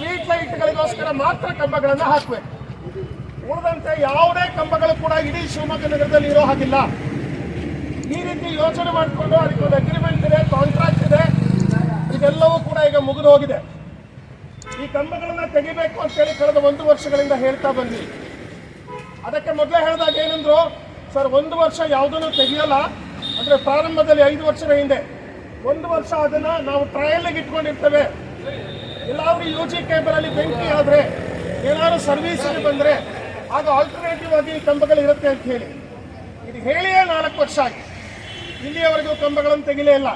Street ಲೈಟ್ಗಳಿಗೋಸ್ಕರ ಮಾತ್ರ ಕಂಬಗಳನ್ನು ಹಾಕಬೇಕು ಉಳಿದಂತೆ ಯಾವುದೇ ಕಂಬಗಳು ಕೂಡ ಇಡೀ ಶಿವಮೊಗ್ಗ ನಗರದಲ್ಲಿ ಇರೋ ಹಾಗಿಲ್ಲ. ಈ ರೀತಿ ಯೋಚನೆ ಮಾಡಿಕೊಂಡು ಅದಕ್ಕೆ ಒಂದು ಅಗ್ರಿಮೆಂಟ್ ಇದೆ ಕಾಂಟ್ರಾಕ್ಟ್ ಇದೆ. ಇದೆಲ್ಲವೂ ಕೂಡ ಈಗ ಮುಗಿದು ಹೋಗಿದೆ. ಈ ಕಂಬಗಳನ್ನ ತೆಗಿಬೇಕು ಅಂತೇಳಿ ಕಳೆದ ಒಂದು ವರ್ಷಗಳಿಂದ ಹೇಳ್ತಾ ಬಂದ್ವಿ. ಅದಕ್ಕೆ ಮೊದಲೇ ಹೇಳಿದಾಗ ಏನಂದ್ರು, ಸರ್, ಒಂದು ವರ್ಷ ಯಾವುದನ್ನು ತೆಗಿಯಲ್ಲ, ಅಂದ್ರೆ ಪ್ರಾರಂಭದಲ್ಲಿ ಐದು ವರ್ಷದ ಹಿಂದೆ. ಒಂದು ವರ್ಷ ಅದನ್ನ ನಾವು ಟ್ರಯಲ್ಗೆ ಇಟ್ಕೊಂಡಿರ್ತೇವೆ. ಎಲ್ಲಾದ್ರೂ ಯು ಜಿ ಕೇಬಲಲ್ಲಿ ಬೆಂಕಿ ಆದ್ರೆ ಏನಾದ್ರು ಸರ್ವಿಸ್ ಬಂದ್ರೆ ಆಗ ಆಲ್ಟರ್ನೇಟಿವ್ ಆಗಿ ಕಂಬಗಳು ಇರುತ್ತೆ ಅಂತ ಹೇಳಿ. ಇದು ಹೇಳಿಯೇ ನಾಲ್ಕು ವರ್ಷ ಆಗಿ ಇಲ್ಲಿಯವರೆಗೂ ಕಂಬಗಳನ್ನು ತೆಗಿಲೇ ಇಲ್ಲ.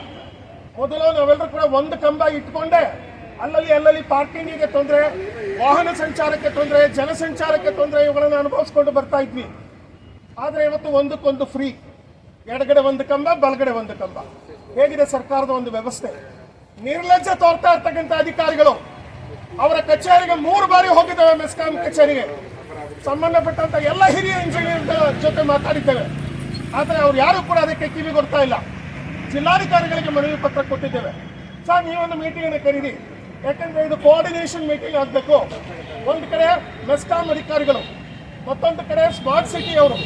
ಮೊದಲು ನಾವೆಲ್ಲರೂ ಕೂಡ ಒಂದು ಕಂಬ ಇಟ್ಕೊಂಡೆ, ಅಲ್ಲಲ್ಲಿ ಅಲ್ಲಲ್ಲಿ ಪಾರ್ಕಿಂಗಿಗೆ ತೊಂದರೆ, ವಾಹನ ಸಂಚಾರಕ್ಕೆ ತೊಂದರೆ, ಜನಸಂಚಾರಕ್ಕೆ ತೊಂದರೆ ಇವುಗಳನ್ನು ಅನುಭವಿಸ್ಕೊಂಡು ಬರ್ತಾ ಇದ್ವಿ. ಆದರೆ ಇವತ್ತು ಒಂದಕ್ಕೊಂದು ಫ್ರೀ ಎಡಗಡೆ ಒಂದು ಕಂಬ, ಬಲಗಡೆ ಒಂದು ಕಂಬ. ಹೇಗಿದೆ ಸರ್ಕಾರದ ಒಂದು ವ್ಯವಸ್ಥೆ? ನಿರ್ಲಜ್ಜ ತೋರ್ತಾ ಇರ್ತಕ್ಕಂಥ ಅಧಿಕಾರಿಗಳು ಅವರ ಕಚೇರಿಗೆ ಮೂರು ಬಾರಿ ಹೋಗಿದ್ದೇವೆ ಮೆಸ್ಕಾಂ ಕಚೇರಿಗೆ. ಸಂಬಂಧಪಟ್ಟಂತ ಎಲ್ಲ ಹಿರಿಯ ಇಂಜಿನಿಯರ್ ಜೊತೆ ಮಾತಾಡಿದ್ದೇವೆ. ಆದರೆ ಅವ್ರು ಯಾರು ಕೂಡ ಅದಕ್ಕೆ ಕಿವಿ ಕೊಡ್ತಾ ಇಲ್ಲ. ಜಿಲ್ಲಾಧಿಕಾರಿಗಳಿಗೆ ಮನವಿ ಪತ್ರ ಕೊಟ್ಟಿದ್ದೇವೆ. ಸರ್, ನೀವೊಂದು ಮೀಟಿಂಗ್ ಅನ್ನು ಕರೀರಿ. ಯಾಕಂದ್ರೆ ಇದು ಕೋಆರ್ಡಿನೇಷನ್ ಮೀಟಿಂಗ್ ಆಗಬೇಕು. ಒಂದು ಕಡೆ ಮೆಸ್ಕಾಂ ಅಧಿಕಾರಿಗಳು, ಮತ್ತೊಂದು ಕಡೆ ಸ್ಮಾರ್ಟ್ ಸಿಟಿ ಅವರು,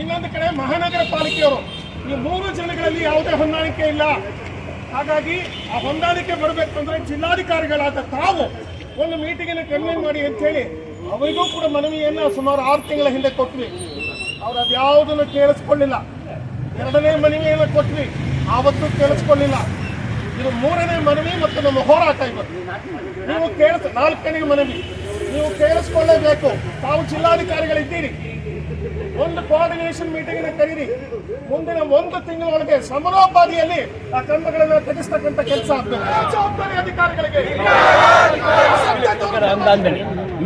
ಇನ್ನೊಂದು ಕಡೆ ಮಹಾನಗರ ಪಾಲಿಕೆಯವರು. ಈ ಮೂರು ಜನಗಳಲ್ಲಿ ಯಾವುದೇ ಹೊಂದಾಣಿಕೆ ಇಲ್ಲ. ಹಾಗಾಗಿ ಆ ಹೊಂದಾಣಿಕೆ ಬರಬೇಕು ಅಂದ್ರೆ ಜಿಲ್ಲಾಧಿಕಾರಿಗಳಾದ ತಾವು ಒಂದು ಮೀಟಿಂಗ್ ಅನ್ನು ಕನ್ವೀನ್ ಮಾಡಿ ಅಂತ ಹೇಳಿ ಅವರಿಗೂ ಕೂಡ ಮನವಿಯನ್ನು ಸುಮಾರು ಆರು ತಿಂಗಳ ಹಿಂದೆ ಕೊಟ್ವಿ. ಅವ್ರು ಅದ್ಯಾವುದನ್ನು ಕೇಳಿಸ್ಕೊಳ್ಳಿಲ್ಲ. ಎರಡನೇ ಮನವಿಯನ್ನು ಕೊಟ್ವಿ. ಆವತ್ತು ಕೇಳಿಸ್ಕೊಳ್ಳಿಲ್ಲ. ಇದು ಮೂರನೇ ಮನವಿ ಮತ್ತು ನಮ್ಮ ಹೋರಾಟ ಇವತ್ತು ನೀವು ಕೇಳಿಸ್ ನಾಲ್ಕನೇ ಮನವಿ. ನೀವು ಕೇಳಿಸ್ಕೊಳ್ಳೇಬೇಕು. ತಾವು ಜಿಲ್ಲಾಧಿಕಾರಿಗಳಿದ್ದೀರಿ. ಒಂದು ಕೋಆರ್ಡಿನೇಷನ್ ಮೀಟಿಂಗ್ ಕರೀರಿ ಮುಂದಿನ ಒಂದು ತಿಂಗಳೊಳಗೆ ಸಮರೋಪಾದಿಯಲ್ಲಿ ಆ ಕ್ರಮಗಳನ್ನು ತೆಗೆಸ್ತಕ್ಕಂಥ ಕೆಲಸ ಆಗ್ತದೆ ಜವಾಬ್ದಾರಿ ಅಧಿಕಾರಿಗಳಿಗೆ.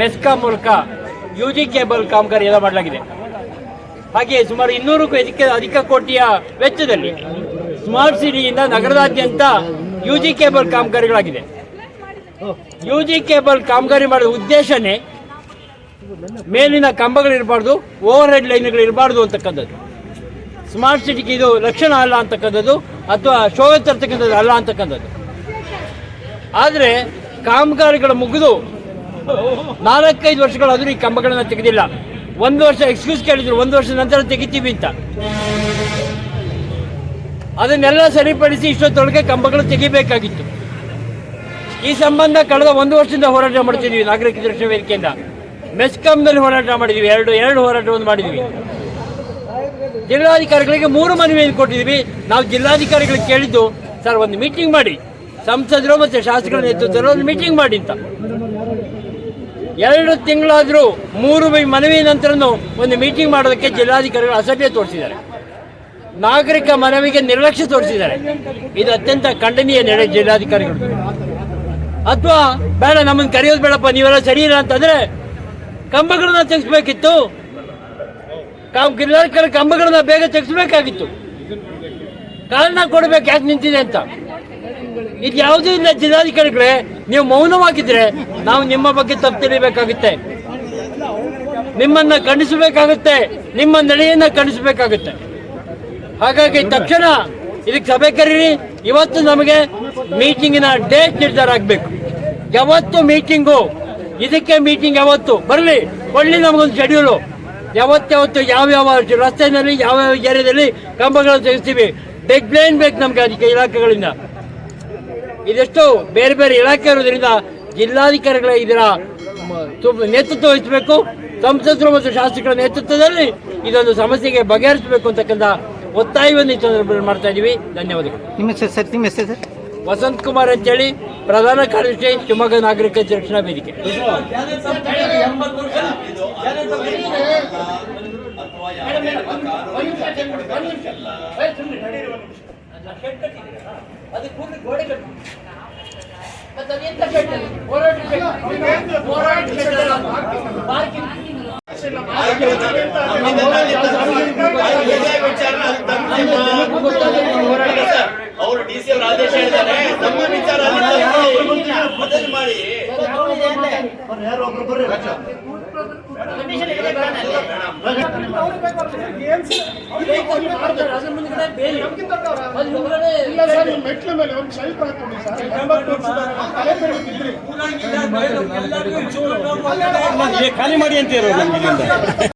ಮೆಸ್ಕಾಂ ಮೂಲಕ ಯು ಜಿ ಕೇಬಲ್ ಕಾಮಗಾರಿ ಎಲ್ಲ ಮಾಡಲಾಗಿದೆ. ಹಾಗೆ ಸುಮಾರು ಇನ್ನೂರಕ್ಕೂ ಅಧಿಕ ಅಧಿಕ ಕೋಟಿಯ ವೆಚ್ಚದಲ್ಲಿ ಸ್ಮಾರ್ಟ್ ಸಿಟಿಯಿಂದ ನಗರದಾದ್ಯಂತ ಯು ಜಿ ಕೇಬಲ್ ಕಾಮಗಾರಿಗಳಾಗಿದೆ. ಯು ಜಿ ಕೇಬಲ್ ಕಾಮಗಾರಿ ಮಾಡುವ ಉದ್ದೇಶನೇ ಮೇಲಿನ ಕಂಬಗಳಿರಬಾರ್ದು ಓವರ್ ಹೆಡ್ ಲೈನ್ಗಳು ಇರಬಾರ್ದು ಅಂತಕ್ಕಂಥದ್ದು. ಸ್ಮಾರ್ಟ್ ಸಿಟಿಗೆ ಇದು ಲಕ್ಷಣ ಅಲ್ಲ ಅಂತಕ್ಕಂಥದ್ದು, ಅಥವಾ ಶೋಭೆ ತರ್ತಕ್ಕಂಥದ್ದು ಅಲ್ಲ ಅಂತಕ್ಕಂಥದ್ದು. ಆದರೆ ಕಾಮಗಾರಿಗಳು ಮುಗಿದು ನಾಲ್ಕೈದು ವರ್ಷಗಳಾದರೂ ಈ ಕಂಬಗಳನ್ನು ತೆಗೆದಿಲ್ಲ. ಒಂದು ವರ್ಷ ಎಕ್ಸ್ಕ್ಯೂಸ್ ಕೇಳಿದ್ರು, ಒಂದು ವರ್ಷ ನಂತರ ತೆಗಿತೀವಿ ಅಂತ. ಅದನ್ನೆಲ್ಲ ಸರಿಪಡಿಸಿ ಇಷ್ಟೊತ್ತೊಳಗೆ ಕಂಬಗಳು ತೆಗಿಬೇಕಾಗಿತ್ತು. ಈ ಸಂಬಂಧ ಕಳೆದ ಒಂದು ವರ್ಷದಿಂದ ಹೋರಾಟ ಮಾಡ್ತಿದ್ವಿ ನಾಗರಿಕ ಸುರಕ್ಷಾ ವೇದಿಕೆಯಿಂದ. ಮೆಸ್ಕಾಂನಲ್ಲಿ ಹೋರಾಟ ಮಾಡಿದ್ವಿ, ಎರಡು ಎರಡು ಹೋರಾಟವನ್ನು ಮಾಡಿದ್ವಿ. ಜಿಲ್ಲಾಧಿಕಾರಿಗಳಿಗೆ ಮೂರು ಮನವಿಯನ್ನು ಕೊಟ್ಟಿದ್ವಿ. ನಾವು ಜಿಲ್ಲಾಧಿಕಾರಿಗಳಿಗೆ ಕೇಳಿದ್ದು, ಸರ್, ಒಂದು ಮೀಟಿಂಗ್ ಮಾಡಿ. ಸಂಸದರು ಮತ್ತು ಶಾಸಕರ ನೇತೃತ್ವದಲ್ಲಿ ಒಂದು ಮೀಟಿಂಗ್ ಮಾಡಿ ಅಂತ. ಎರಡು ತಿಂಗಳಾದರೂ ಮೂರು ಮನವಿ ನಂತರನೂ ಒಂದು ಮೀಟಿಂಗ್ ಮಾಡೋದಕ್ಕೆ ಜಿಲ್ಲಾಧಿಕಾರಿಗಳು ಅಸಭ್ಯ ತೋರಿಸಿದ್ದಾರೆ. ನಾಗರಿಕ ಮನವಿಗೆ ನಿರ್ಲಕ್ಷ್ಯ ತೋರಿಸಿದ್ದಾರೆ. ಇದು ಅತ್ಯಂತ ಖಂಡನೀಯ ನಡೆ ಜಿಲ್ಲಾಧಿಕಾರಿಗಳು. ಅಥವಾ ಬೇಡ, ನಮ್ಮನ್ನು ಕರೆಯೋದು ಬೇಡಪ್ಪ, ನೀವೆಲ್ಲ ಸರಿ ಇಲ್ಲ ಅಂತಂದ್ರೆ ಕಂಬಗಳನ್ನ ತೆಗೆಸ್ಬೇಕಿತ್ತು. ಗಿರಿಜಾಕರ ಕಂಬಗಳನ್ನ ಬೇಗ ತೆಗೆಸ್ಬೇಕಾಗಿತ್ತು. ಕಾರಣ ಕೊಡ್ಬೇಕು, ಯಾಕೆ ನಿಂತಿದೆ ಅಂತ. ಇದು ಯಾವುದೂ ಇಲ್ಲ ಜಿಲ್ಲಾಧಿಕಾರಿಗಳೇ, ನೀವು ಮೌನವಾಗಿದ್ರೆ ನಾವು ನಿಮ್ಮ ಬಗ್ಗೆ ತಪ್ಪು ತಿಳಿಬೇಕಾಗುತ್ತೆ. ನಿಮ್ಮನ್ನ ಖಂಡಿಸಬೇಕಾಗುತ್ತೆ, ನಿಮ್ಮ ನಡೆಯನ್ನ ಖಂಡಿಸಬೇಕಾಗುತ್ತೆ. ಹಾಗಾಗಿ ತಕ್ಷಣ ಇದಕ್ಕೆ ಸಭೆ ಕರೀರಿ. ಇವತ್ತು ನಮಗೆ ಮೀಟಿಂಗಿನ ಡೇಟ್ ನಿರ್ಧಾರ ಯಾವತ್ತು ಮೀಟಿಂಗು ಇದಕ್ಕೆ ಮೀಟಿಂಗ್ ಯಾವತ್ತು? ಬರಲಿ ಕೊಡ್ಲಿ ನಮಗೊಂದು ಶೆಡ್ಯೂಲು ಯಾವತ್ತಾವತ್ತು ಯಾವ್ಯಾವ ರಸ್ತೆಯಲ್ಲಿ ಯಾವ್ಯಾವ ಏರಿಯಾದಲ್ಲಿ ಕಂಬಗಳನ್ನು ತೆಗೆಸ್ತೀವಿ. ಡೆಡ್ ಲೈನ್ ಬೇಕು ನಮ್ಗೆ ಅದಕ್ಕೆ ಇಲಾಖೆಗಳಿಂದ. ಇದೆಷ್ಟು ಬೇರೆ ಬೇರೆ ಇಲಾಖೆ ಇರೋದ್ರಿಂದ ಜಿಲ್ಲಾಧಿಕಾರಿಗಳ ಇದರ ನೇತೃತ್ವ ವಹಿಸಬೇಕು. ಸಂಸದರು ಮತ್ತು ಶಾಸಕರ ನೇತೃತ್ವದಲ್ಲಿ ಇದೊಂದು ಸಮಸ್ಯೆಗೆ ಬಗೆಹರಿಸಬೇಕು ಅಂತಕ್ಕಂಥ ಒತ್ತಾಯವನ್ನು ಈ ಸಂದರ್ಭದಲ್ಲಿ ಮಾಡ್ತಾ ಇದ್ದೀವಿ. ಧನ್ಯವಾದಗಳು. ನಿಮ್ಮ ಹೆಸರು ಸರ್? ನಿಮ್ಮ ಹೆಸರು ಸರ್? ವಸಂತ್ ಕುಮಾರ್ ಅಂತೇಳಿ ಪ್ರಧಾನ ಕಾರ್ಯದರ್ಶಿ ಶಿವಮೊಗ್ಗ ನಾಗರಿಕ ರಕ್ಷಣಾ ವೇದಿಕೆ. ಅವರು ಡಿ ಸಿ ಆದೇಶ ಹೇಳಿದ್ದಾರೆ ನಮ್ಮ ವಿಚಾರ ಮಾಡಿ ಖಾಲಿ ಮಾಡಿ ಅಂತ ಇರೋದು ನಮ್ಗೆ